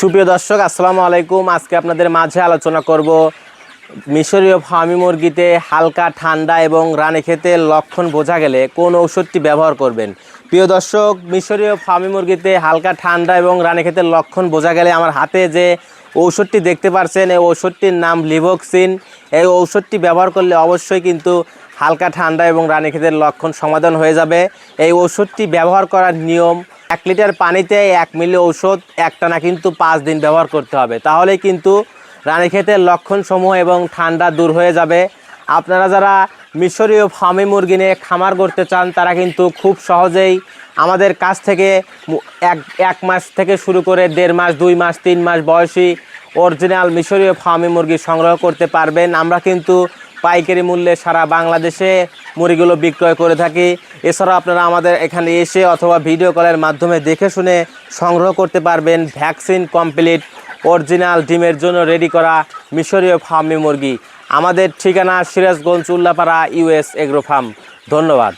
সুপ্রিয় দর্শক, আসসালামু আলাইকুম। আজকে আপনাদের মাঝে আলোচনা করব মিশরীয় ফার্মি মুরগিতে হালকা ঠান্ডা এবং রানী খেতে লক্ষণ বোঝা গেলে কোন ঔষধটি ব্যবহার করবেন? প্রিয় দর্শক মিশরীয় ফার্মি মুরগিতে হালকা ঠান্ডা এবং রানে খেতে লক্ষণ বোঝা গেলে আমার হাতে যে ঔষধটি দেখতে পারছেন, এই ঔষধটির নাম লিভোক্সিন। এই ঔষধটি ব্যবহার করলে অবশ্যই কিন্তু হালকা ঠান্ডা এবং রানীক্ষেতের লক্ষণ সমাধান হয়ে যাবে। এই ঔষধটি ব্যবহার করার নিয়ম এক লিটার পানিতে এক মিলি ঔষধ একটানা কিন্তু পাঁচ দিন ব্যবহার করতে হবে। তাহলেই কিন্তু রানীক্ষেতের লক্ষণসমূহ এবং ঠান্ডা দূর হয়ে যাবে। আপনারা যারা মিশরীয় ফার্মি মুরগি নিয়ে খামার করতে চান, তারা কিন্তু খুব সহজেই আমাদের কাছ থেকে এক এক মাস থেকে শুরু করে দেড় মাস, দুই মাস, তিন মাস বয়সী অরিজিনাল মিশরীয় ফার্মি মুরগি সংগ্রহ করতে পারবেন। আমরা কিন্তু পাইকারি মূল্যে সারা বাংলাদেশে মুড়িগুলো বিক্রয় করে থাকি। এছাড়াও আপনারা আমাদের এখানে এসে অথবা ভিডিও কলের মাধ্যমে দেখে শুনে সংগ্রহ করতে পারবেন ভ্যাকসিন কমপ্লিট, অরিজিনাল ডিমের জন্য রেডি করা মিশরীয় ফার্মি মুরগি। আমাদের ঠিকানা Sirajganj Ullapara US agro farm. ধন্যবাদ।